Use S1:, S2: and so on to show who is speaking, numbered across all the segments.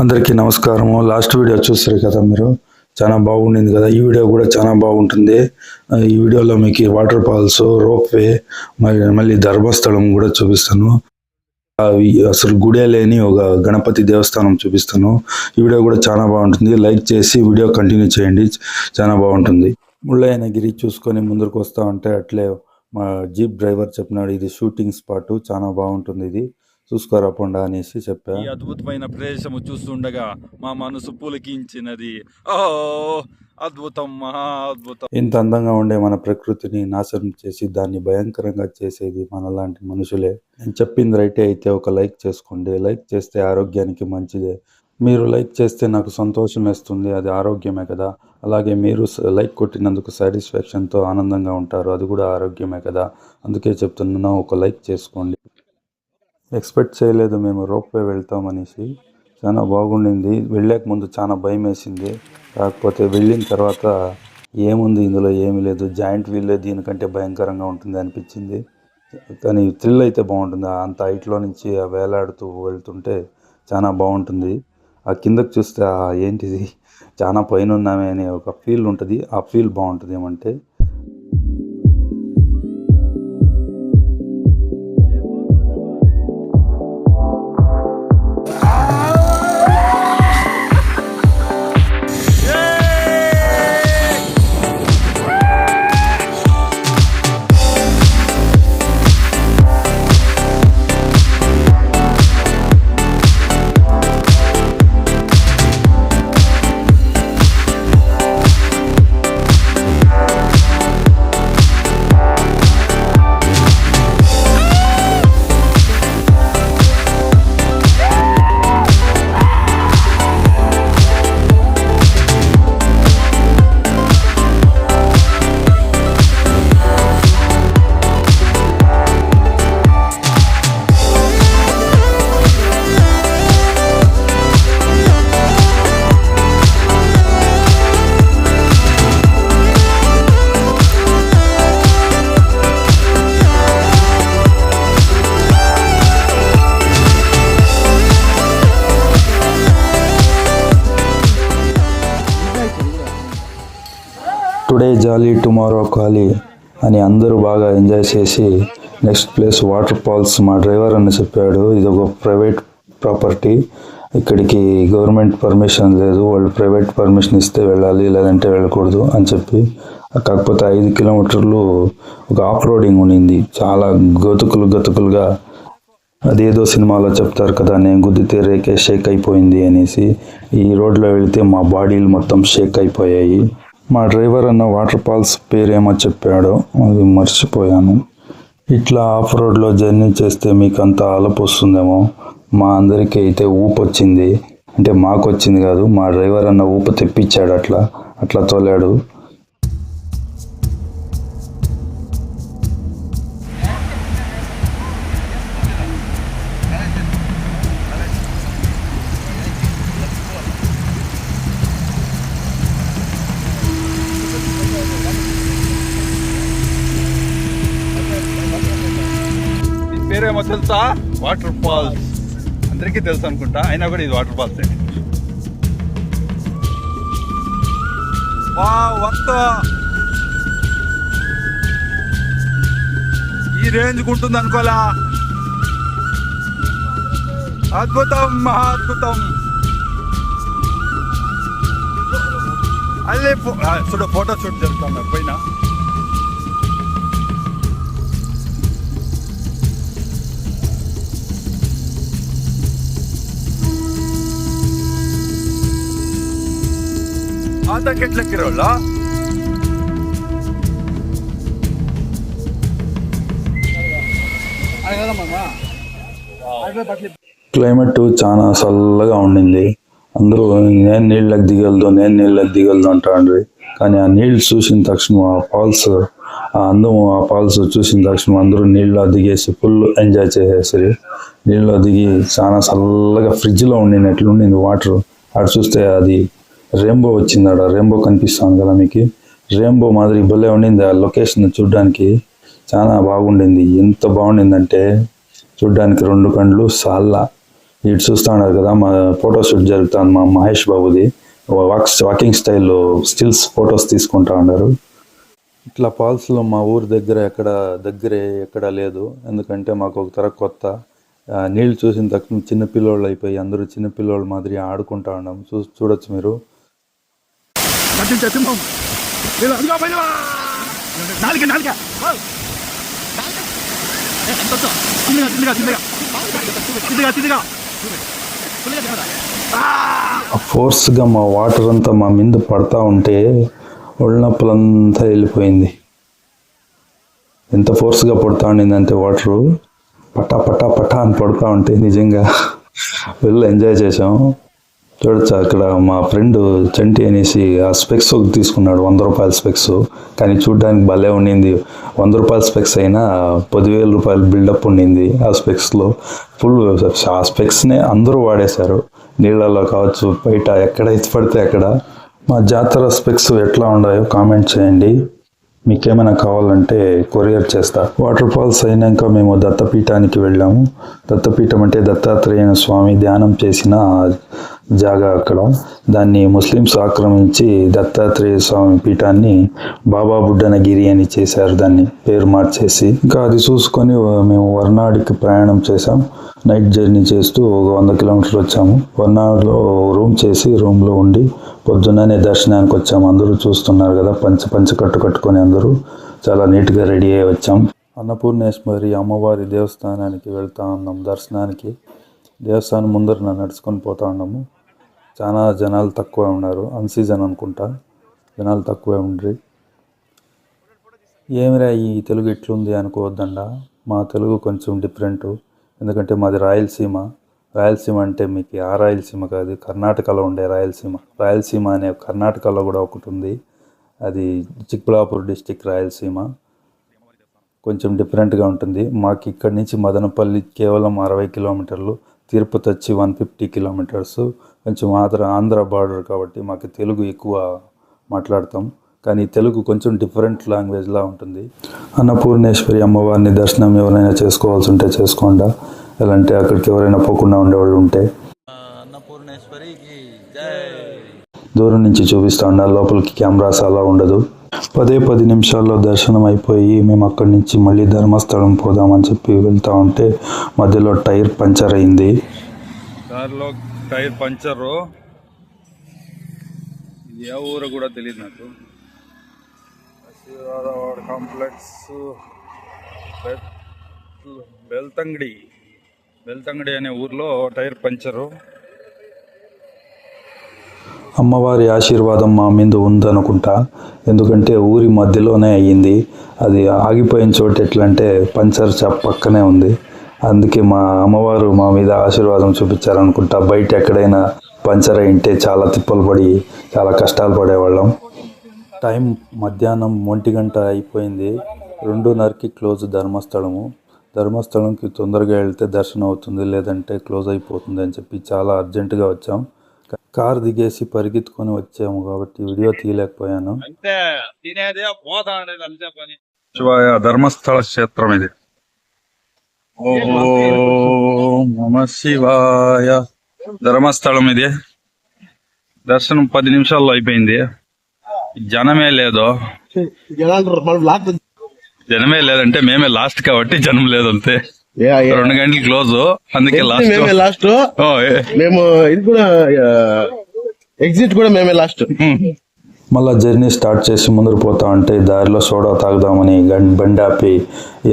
S1: అందరికీ నమస్కారము. Last video చూస్తారు కదా మీరు? చాలా బాగుండింది కదా? ఈ వీడియో కూడా చాలా బాగుంటుంది. ఈ వీడియోలో మీకు వాటర్ ఫాల్స్ రోప్ వే మరి మళ్ళీ ధర్మస్థలం కూడా చూపిస్తాను. అవి అసలు గుడే లేని ఒక గణపతి దేవస్థానం చూపిస్తాను. ఈ వీడియో కూడా చాలా బాగుంటుంది. లైక్ చేసి వీడియో కంటిన్యూ చేయండి. చాలా బాగుంటుంది. ముళ్ళయ్యనగిరి చూసుకొని ముందరకు వస్తా ఉంటే అట్లే మా జీప్ డ్రైవర్ చెప్పినాడు ఇది షూటింగ్ స్పాట్. చాలా బాగుంటుంది ఇది. చూసుకోరా పొండా అనేసి చెప్పా.
S2: ఈ అద్భుతమైన ప్రదేశము చూస్తుండగా మా మనసు పులికించినది. ఓ అద్భుతం మహా అద్భుతం.
S1: ఇంత అందంగా ఉండే మన ప్రకృతిని నాశనం చేసి దాన్ని భయంకరంగా చేసేది మనలాంటి మనుషులే. నేను చెప్పింది రైటే అయితే ఒక లైక్ చేసుకోండి. లైక్ చేస్తే ఆరోగ్యానికి మంచిదే. మీరు లైక్ చేస్తే నాకు సంతోషం వేస్తుంది అది ఆరోగ్యమే కదా. అలాగే మీరు లైక్ కొట్టినందుకు సాటిస్ఫాక్షన్తో ఆనందంగా ఉంటారు అది కూడా ఆరోగ్యమే కదా. అందుకే చెప్తున్నాను ఒక లైక్ చేసుకోండి. ఎక్స్పెక్ట్ చేయలేదు మేము రోప్ వే వెళ్తామనేసి చాలా బాగుండింది. వెళ్ళాక ముందు చాలా భయం వేసింది. కాకపోతే వెళ్ళిన తర్వాత ఏముంది ఇందులో ఏమీ లేదు. జాయింట్ వీల్లే దీనికంటే భయంకరంగా ఉంటుంది అనిపించింది. కానీ థ్రిల్ అయితే బాగుంటుంది. అంత హైట్లో నుంచి ఆ వేలాడుతూ వెళ్తుంటే చాలా బాగుంటుంది. ఆ కిందకు చూస్తే ఏంటిది? చాలా పైన ఉన్నామే అనే ఒక ఫీల్ ఉంటుంది. ఆ ఫీల్ బాగుంటుంది ఏమంటే. జాలీ టుమారో ఖాళీ అని అందరూ బాగా ఎంజాయ్ చేసి నెక్స్ట్ ప్లేస్ వాటర్ ఫాల్స్ మా డ్రైవర్ అని చెప్పాడు. ఇది ఒక ప్రైవేట్ ప్రాపర్టీ. ఇక్కడికి గవర్నమెంట్ పర్మిషన్ లేదు. వాళ్ళు ప్రైవేట్ పర్మిషన్ ఇస్తే వెళ్ళాలి లేదంటే వెళ్ళకూడదు అని చెప్పి. కాకపోతే ఐదు కిలోమీటర్లు ఒక ఆఫ్ రోడింగ్ ఉండింది చాలా గతుకులు గతుకులుగా అదేదో సినిమాలో చెప్తారు కదా నేను గుద్దితే రేకే షేక్ అయిపోయింది అనేసి. ఈ రోడ్లో వెళితే మా బాడీలు మొత్తం షేక్ అయిపోయాయి. మా డ్రైవర్ అన్న వాటర్ ఫాల్స్ పేరేమో చెప్పాడో అది మర్చిపోయాను. ఇట్లా ఆఫ్ రోడ్లో జర్నీ చేస్తే మీకు అంత అలపు వస్తుందేమో. మా అందరికీ అయితే ఊపు వచ్చింది. అంటే మాకు వచ్చింది కాదు మా డ్రైవర్ అన్న ఊపు తెప్పించాడు అట్లా. అట్లా తోలాడు.
S2: తెలుసా? వాటర్ ఫాల్స్ అందరికీ తెలుసు అనుకుంటా అయినా కూడా ఇది వాటర్ ఫాల్స్ వా వంత ఈ రేంజ్ ఉంటుంది అనుకోలా అద్భుతం మహా అద్భుతం. అల్లే చూడు ఫోటో షూట్ జరుగుతాం పైన ಆತ ಕೆಟ್ಲಕ್ಕಿರೋಲ್ಲ
S1: క్లైమేట్ చాలా చల్లగా ఉండింది అందరూ నేను నీళ్ళకి దిగలదు నేను నీళ్ళకి దిగలదు అంటాండ్రి కానీ ఆ నీళ్ళు చూసిన తక్షణం ఆ ఫాల్స్ ఆ అందము ఆ ఫాల్స్ చూసిన తక్షణం అందరూ నీళ్ళలో దిగేసి ఫుల్ ఎంజాయ్ చేసేసి నీళ్ళలో దిగి చాలా చల్లగా ఫ్రిడ్జ్లో ఉండినట్లు ఉండింది వాటర్ అటు చూస్తే అది రెయిన్బో వచ్చింది ఆడ రెయిన్బో కనిపిస్తుంది కదా మీకు? రెయిన్బో మాదిరి భలే ఉండింది ఆ లొకేషన్ చూడడానికి. చాలా బాగుండింది. ఎంత బాగుండిందంటే చూడ్డానికి రెండు కండ్లు సాల్లా. ఇటు చూస్తా ఉన్నారు కదా మా ఫోటో షూట్ జరుగుతుంది మా మహేష్ బాబుది. వాక్స్ వాకింగ్ స్టైల్లో స్టిల్స్ ఫొటోస్ తీసుకుంటా ఉన్నారు ఇట్లా ఫాల్స్లో మా ఊరు దగ్గర ఎక్కడ దగ్గరే ఎక్కడ లేదు. ఎందుకంటే మాకు ఒక తర కొత్త నీళ్ళు చూసిన తక్షణం చిన్న పిల్లోళ్ళు అయిపోయి అందరూ చిన్నపిల్లోళ్ళ మాదిరి ఆడుకుంటా ఉన్నాం చూ చూడొచ్చు మీరు.
S3: నాలుక నాలుక. చిన్నగా చిన్నగా చిన్నగా చిన్నగా
S1: ఫోర్స్గా మా వాటర్ అంతా మా మీద పడతా ఉంటే ఒళ్ళనొప్పులంతా వెళ్ళిపోయింది. ఎంత ఫోర్స్గా పడుతూ ఉండిందంటే వాటరు పట్టా పటా పటా అని పడుతూ ఉంటే నిజంగా. వెళ్ళి ఎంజాయ్ చేసాం చూడొచ్చు అక్కడ మా ఫ్రెండ్ చంటి అనేసి ఆ స్పెక్స్ ఒకటి తీసుకున్నాడు వంద రూపాయల స్పెక్స్. కానీ చూడడానికి భలే ఉండింది. వంద రూపాయల స్పెక్స్ అయినా పదివేల రూపాయల బిల్డప్ ఉండింది ఆ స్పెక్స్లో. ఫుల్ ఆ స్పెక్స్నే అందరూ వాడేశారు. నీళ్ళల్లో కావచ్చు బయట ఎక్కడ ఇష్టపడితే అక్కడ. మా జాతర స్పెక్స్ ఎట్లా ఉన్నాయో కామెంట్ చేయండి. మీకేమైనా కావాలంటే కొరియర్ చేస్తా. వాటర్ ఫాల్స్ అయినాక మేము దత్తపీఠానికి వెళ్ళాము. దత్తపీఠం అంటే దత్తాత్రేయ స్వామి ధ్యానం చేసిన జాగా అక్కడ. దాన్ని ముస్లిమ్స్ ఆక్రమించి దత్తాత్రేయ స్వామి పీఠాన్ని బాబా బుడ్డనగిరి అని చేశారు. దాన్ని పేరు మార్చేసి ఇంకా అది చూసుకొని మేము వర్నాడికి ప్రయాణం చేసాం నైట్ జర్నీ చేస్తూ ఒక వంద కిలోమీటర్లు వచ్చాము. వర్నాడులో రూమ్ చేసి రూమ్లో ఉండి పొద్దున్ననే దర్శనానికి వచ్చాము అందరూ చూస్తున్నారు కదా పంచ పంచ కట్టు కట్టుకొని అందరూ. చాలా నీట్గా రెడీ అయ్యి వచ్చాం. అన్నపూర్ణేశ్వరి అమ్మవారి దేవస్థానానికి వెళ్తా ఉన్నాం దర్శనానికి. దేవస్థానం ముందర నడుచుకొని పోతా ఉన్నాము. చాలా జనాలు తక్కువ ఉన్నారు. అన్ సీజన్ అనుకుంటా. జనాలు తక్కువే ఉండ్రి. ఏమిరా ఈ తెలుగు ఇట్లుంది అనుకోవద్దండ? మా తెలుగు కొంచెం డిఫరెంట్. ఎందుకంటే మాది రాయలసీమ. రాయలసీమ అంటే మీకు ఆ రాయలసీమ కాదు కర్ణాటకలో ఉండే రాయలసీమ. రాయలసీమ అనే కర్ణాటకలో కూడా ఒకటి ఉంది. అది చిక్బలాపూర్ డిస్టిక్ రాయలసీమ. కొంచెం డిఫరెంట్గా ఉంటుంది. మాకు ఇక్కడి నుంచి మదనపల్లి కేవలం అరవై కిలోమీటర్లు. తిరుపతి వచ్చి వన్ ఫిఫ్టీ కిలోమీటర్స్ కొంచెం ఆంధ్ర ఆంధ్ర బార్డర్ కాబట్టి మాకు తెలుగు ఎక్కువ మాట్లాడతాం. కానీ తెలుగు కొంచెం డిఫరెంట్ లాంగ్వేజ్లా ఉంటుంది. అన్నపూర్ణేశ్వరి అమ్మవారిని దర్శనం ఎవరైనా చేసుకోవాల్సి ఉంటే చేసుకోండా? ఎలాంటి అక్కడికి ఎవరైనా పోకుండా ఉండేవాళ్ళు ఉంటే? దూరం నుంచి చూపిస్తా ఉన్నా లోపలికి కెమెరాస్ అలా ఉండదు. పదే పది నిమిషాల్లో దర్శనం అయిపోయి మేము అక్కడి నుంచి మళ్ళీ ధర్మస్థలం పోదామని చెప్పి వెళ్తూ ఉంటే మధ్యలో టైర్ పంచర్ అయింది.
S2: దారిలో టైర్ పంచరు. ఇది ఏ ఊరు కూడా తెలియదు నాకు. కాంప్లెక్స్ బెల్తంగడి. బెల్తంగడి అనే ఊర్లో టైర్ పంచరు.
S1: అమ్మవారి ఆశీర్వాదం మా మీద ఉందనుకుంటా. ఎందుకంటే ఊరి మధ్యలోనే అయ్యింది. అది ఆగిపోయిన చోటు ఎట్లా అంటే పంచర్ షాప్ పక్కనే ఉంది. అందుకే మా అమ్మవారు మా మీద ఆశీర్వాదం చూపించారనుకుంటా. బయట ఎక్కడైనా పంచర్ అయింటే చాలా తిప్పలు పడి చాలా కష్టాలు పడేవాళ్ళం. టైం మధ్యాహ్నం ఒంటి గంట అయిపోయింది. రెండున్నరకి క్లోజ్ ధర్మస్థలము. ధర్మస్థలంకి తొందరగా వెళ్తే దర్శనం అవుతుంది లేదంటే క్లోజ్ అయిపోతుంది అని చెప్పి చాలా అర్జెంటుగా వచ్చాం. కార్ దిగేసి పరిగెత్తుకొని వచ్చాము కాబట్టి వీడియో తీయలేకపోయాను.
S4: అంతే తినేదే పోతా అనేది అంతే పని.
S2: శివాయ ధర్మస్థల క్షేత్రం ఇది. ఓం నమ శివాయ. ధర్మస్థలం ఇది. దర్శనం పది నిమిషాల్లో అయిపోయింది. జనమే లేదు.
S3: జనాలు
S2: జనమే లేదంటే మేమే లాస్ట్ కాబట్టి జనం లేదు అంతే రెండు గంటలు క్లోజ్. అందుకే లాస్ట్
S3: మేమే లాస్ట్. మేము ఇది కూడా ఎగ్జిట్ కూడా మేమే లాస్ట్
S1: మళ్ళా జర్నీ స్టార్ట్ చేసి ముందరు పోతా ఉంటే దారిలో సోడా తాగుదామని బండి ఆపి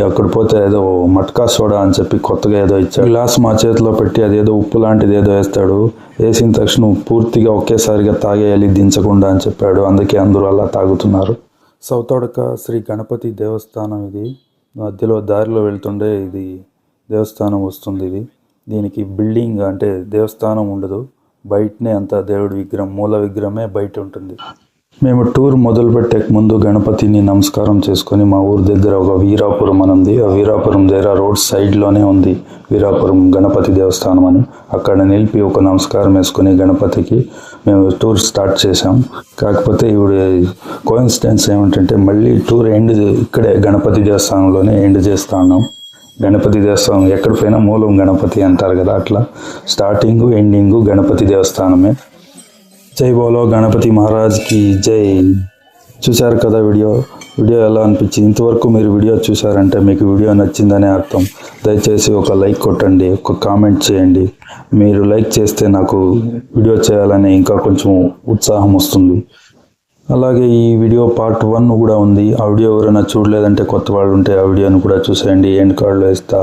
S1: అక్కడ పోతే ఏదో మట్కా సోడా అని చెప్పి కొత్తగా ఏదో ఇచ్చాడు. గ్లాస్ మా చేతిలో పెట్టి అదేదో ఉప్పు లాంటిది ఏదో వేస్తాడు. వేసిన తక్షణం పూర్తిగా ఒకేసారిగా తాగేయాలి దించకుండా అని చెప్పాడు. అందుకే అందరూ అలా తాగుతున్నారు. సౌతోడక శ్రీ గణపతి దేవస్థానం ఇది. మధ్యలో దారిలో వెళ్తుండే ఇది దేవస్థానం వస్తుంది ఇది. దీనికి బిల్డింగ్ అంటే దేవస్థానం ఉండదు. బయటనే అంతా దేవుడి విగ్రహం మూల విగ్రహమే బయట ఉంటుంది. మేము టూర్ మొదలు పెట్టే ముందు గణపతిని నమస్కారం చేసుకొని మా ఊరు దగ్గర ఒక వీరాపురం అని ఉంది. ఆ వీరాపురం దగ్గర రోడ్ సైడ్లోనే ఉంది వీరాపురం గణపతి దేవస్థానం అని. అక్కడ నిలిపి ఒక నమస్కారం వేసుకొని గణపతికి మేము టూర్ స్టార్ట్ చేసాం కాకపోతే ఇప్పుడు కోయిన్సిడెన్స్ ఏమిటంటే మళ్ళీ టూర్ ఎండ్ ఇక్కడే గణపతి దేవస్థానంలోనే ఎండ్ చేస్తా ఉన్నాం. గణపతి దేవస్థానం ఎక్కడ పోయినా మూలం గణపతి అంటారు కదా అట్లా. స్టార్టింగ్ ఎండింగ్ గణపతి దేవస్థానమే. జై బోలో గణపతి మహారాజ్కి జై. చూశారు కదా వీడియో? వీడియో ఎలా అనిపించింది? ఇంతవరకు మీరు వీడియో చూసారంటే మీకు వీడియో నచ్చిందనే అర్థం. దయచేసి ఒక లైక్ కొట్టండి ఒక కామెంట్ చేయండి. మీరు లైక్ చేస్తే నాకు వీడియో చేయాలని ఇంకా కొంచెం ఉత్సాహం వస్తుంది. అలాగే ఈ వీడియో పార్ట్ వన్ కూడా ఉంది. ఆ వీడియో ఎవరైనా చూడలేదంటే కొత్త వాళ్ళు ఉంటే ఆ వీడియోని కూడా చూసేయండి. ఎండ్ కార్డులో ఇస్తా.